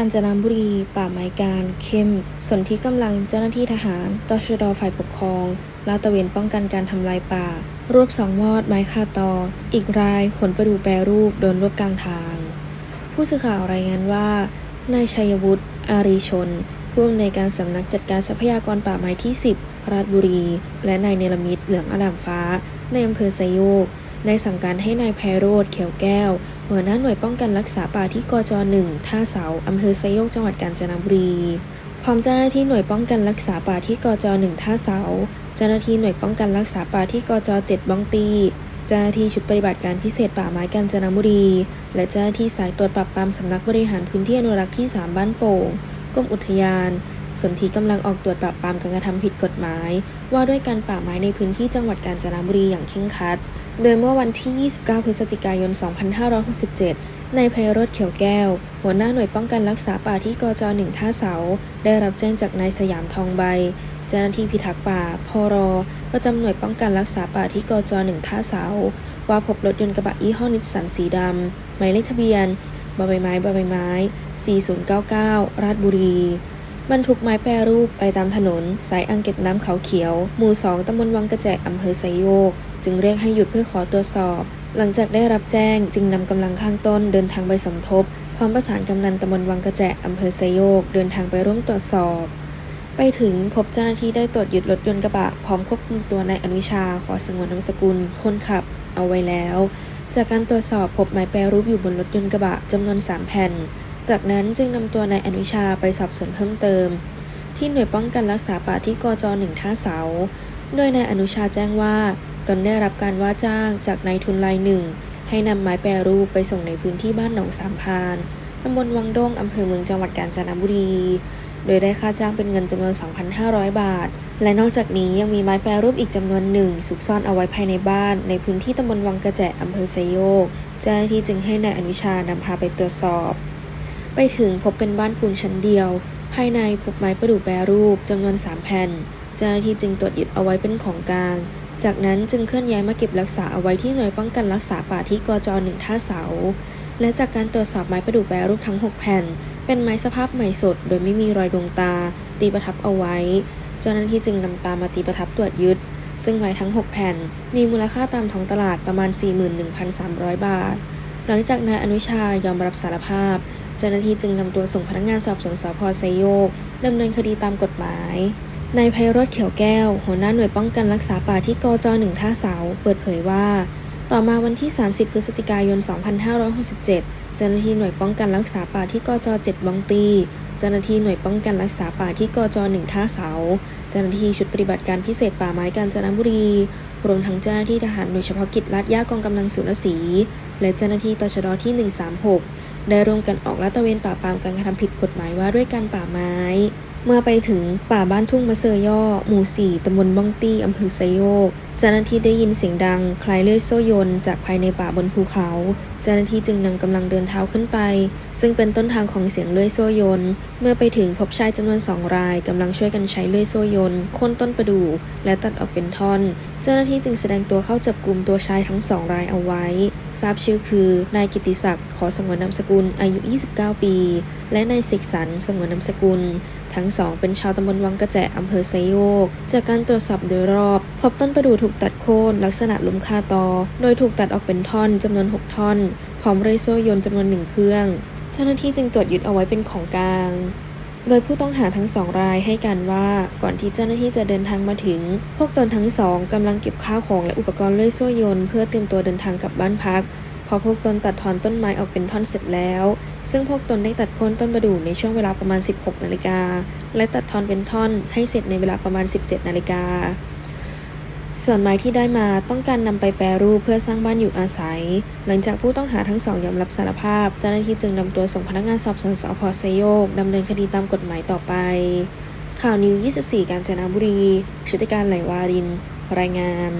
กาญจนบุรี ป่าไม้การ เข้ม สนที่กำลังเจ้าหน้าที่ทหารตชดฝ่ายปกครอง ลาดตระเวนป้องกันการทำลายป่า รวบสองมอดไม้คาตอ อีกรายขนประดูแปรรูปโดนรวบกลางทาง ผู้สื่อข่าวรายงานว่านายชัยวุฒิอารีชน ผู้อำนวยการสำนักจัดการทรัพยากรป่าไม้ที่ 10 ราชบุรี และนายเนรมิตเหลืองอลามฟ้า ในอำเภอไซโยกได้สั่งการให้นายไพโรธเขียวแก้ว หัวหน้าหน่วยป้องกันรักษาป่าที่กจ1ท่าเสาอำเภอไซโยกจังหวัดกาญจนบุรีพร้อมเจ้าหน้าที่หน่วยป้องกันรักษาป่าที่กจ1ท่าเสา เจ้าหน้าที่หน่วยป้องกันรักษาป่าที่กจ7บ้องตี เจ้าหน้าที่ชุดปฏิบัติการพิเศษป่าไม้กาญจนบุรี และเจ้าหน้าที่สายตรวจปราบปรามสำนักบริหารพื้นที่อนุรักษ์ที่ 3 บ้านโป่งกรมอุทยานส่วนที่กำลังออกตรวจปราบปรามการกระทำผิดกฎหมาย ว่าด้วยการป่าไม้ในพื้นที่จังหวัดกาญจนบุรีอย่างเคร่งครัด โดยเมื่อวันที่ 29 พฤศจิกายน 2567 นายไพโรธเขียวแก้ว หัวหน้าหน่วยป้องกันรักษาป่าที่กจ1ท่าเสา ได้รับแจ้งจากนายสยามทองใบ เจ้าหน้าที่พิทักษ์ป่า พร ประจำหน่วยป้องกันรักษาป่าที่กจ1ท่าเสา ว่าพบรถยนต์กระบะยี่ห้อนิสสันสีดำ หมายเลขทะเบียน บใบไม้ บใบไม้ 4099 ราชบุรี บรรทุกไม้แปรรูปไปตามถนน สายอ่างเก็บน้ำเขาเขียว หมู่ 2ตำบลวังกระแจอำเภอไซโยก จึงเรียกให้หยุดเพื่อขอตรวจสอบ หลังจากได้รับแจ้งจึงนำกำลังข้างต้นเดินทางไปสมทบ พร้อมประสานกำนันตำบลวังกระแจอำเภอไซโยก เดินทางไปร่วมตรวจสอบ ไปถึงพบเจ้าหน้าที่ได้ตรวจยึดรถยนต์กระบะ พร้อมควบคุมตัวนายอนุชาขอสงวนนามสกุล คนขับ เอาไว้แล้ว จากการตรวจสอบพบไม้แปรรูปอยู่บนรถยนต์กระบะจำนวน 3 แผ่น จากนั้นจึงนำตัวนายอนุชาไปสอบสวนเพิ่มเติม ที่หน่วยป้องกันรักษาป่าที่กจหนึ่งท่าเสา โดยนายอนุชาแจ้งว่า ตนได้รับการว่าจ้างจากนายทุนรายหนึ่ง ให้นำไม้แปรรูปไปส่งในพื้นที่บ้านหนองสามพานตำบลวังด้งอำเภอเมืองจังหวัดกาญจนบุรี โดยได้ค่าจ้างเป็นเงินจำนวน 2,500 บาท และนอกจากนี้ยังมีไม้แปรรูปอีกจำนวนหนึ่งซุกซ่อนเอาไว้ภายในบ้าน ในพื้นที่ตำบลวังกระแจอำเภอไซโยก เจ้าหน้าที่จึงให้นายอนุชานำพาไปตรวจสอบ ไปถึงพบเป็นบ้านปูนชั้นเดียว ภายในพบไม้ประดู่แปรรูปจำนวน 3 แผ่น เจ้าหน้าที่จึงตรวจยึดเอาไว้เป็นของกลาง จากนั้นจึงเคลื่อนย้ายมาเก็บรักษาเอาไว้ที่หน่วยป้องกันรักษาป่าที่กจ1ท่าเสา และจากการตรวจสอบไม้ประดู่แปรรูปทั้ง 6 แผ่น เป็นไม้สภาพใหม่สด โดยไม่มีรอยดวงตา ตีประทับเอาไว้ เจ้าหน้าที่จึงนำตามมาตีประทับตรวจยึด ซึ่งไม้ทั้ง 6 แผ่น มีมูลค่าตามท้องตลาดประมาณ 41,300 บาท หลังจากนายอนุชายอมรับสารภาพ เจ้าหน้าที่จึงนำตัวส่งพนักงานสอบสวนสพไซโยกดำเนินคดีตามกฎหมายนายไพโรธเขียวแก้ว หัวหน้าหน่วยป้องกันรักษาป่าที่กจหนึ่งท่าเสา เปิดเผยว่า ต่อมาวันที่ 30 พฤศจิกายน 2567 เจ้าหน้าที่หน่วยป้องกันรักษาป่าที่กจ7บองตี เจ้าหน้าที่หน่วยป้องกันรักษาป่าที่กจ1ท่าเสา เจ้าหน้าที่ชุดปฏิบัติการพิเศษป่าไม้กาญจนบุรี รวมทั้งเจ้าหน้าที่ทหารหน่วยเฉพาะกิจลาดย่ากองกำลังสุรศรี และเจ้าหน้าที่ตชดที่ 136 ได้ร่วมกันออกลาดตระเวนปราบปรามการกระทำผิดกฎหมายว่าด้วยการป่าไม้ เมื่อไปถึงป่าบ้านทุ่งมะเซย่อ หมู่ 4ตำบลบ้องตี้อำเภอไซโยก เจ้าหน้าที่ได้ยินเสียงดัง คล้ายเลื่อยโซ่ยนจากภายในป่าบนภูเขา เจ้าหน้าที่จึงนำกำลังเดินเท้าขึ้นไป ซึ่งเป็นต้นทางของเสียงเลื่อยโซ่ยน เมื่อไปถึงพบชายจำนวนสองรายกำลังช่วยกันใช้เลื่อยโซ่ยนโค่นต้นประดู่และตัดออกเป็นท่อน เจ้าหน้าที่จึงแสดงตัวเข้าจับกลุ่มตัวชายทั้งสองรายเอาไว้ ทราบชื่อคือนายกิติศักดิ์ขอสงวนนามสกุลอายุ 29 ปี และนายเสกสรรสงวนนามสกุล ทั้งสองเป็นชาวตำบลวังกระแจอำเภอไซโยก จากการตรวจสอบโดยรอบ พบต้นประดู่ถูกตัดโค่นลักษณะล้มคาตอ โดยถูกตัดออกเป็นท่อนจำนวน 6 ท่อน พร้อมเรยโซ่ยนต์จำนวนหนึ่งเครื่อง เจ้าหน้าที่จึงตรวจยึดเอาไว้เป็นของกลางโดยผู้ต้องหาทั้งสองรายให้การว่าก่อนที่เจ้าหน้าที่จะเดินทางมาถึง พวกตนทั้งสองกำลังเก็บข้าวของและอุปกรณ์เลื่อยโซ่ยนต์เพื่อเตรียมตัวเดินทางกลับบ้านพัก พอพวกตนตัดถอนต้นไม้ออกเป็นท่อนเสร็จแล้ว ซึ่งพวกตนได้ตัดโค่นต้นประดู่ในช่วงเวลาประมาณ 16 นาฬิกา และตัดทอนเป็นท่อนให้เสร็จในเวลาประมาณ 17 นาฬิกา ส่วนไม้ที่ได้มาต้องการนำไปแปรรูปเพื่อสร้างบ้านอยู่อาศัย หลังจากผู้ต้องหาทั้งสองยอมรับสารภาพ เจ้าหน้าที่จึงนำตัวส่งพนักงานสอบสวนสพไซโยกดำเนินคดีตามกฎหมายต่อไป ข่าวนิว 24 กาญจนบุรีชุติการไหลวาริน รายงาน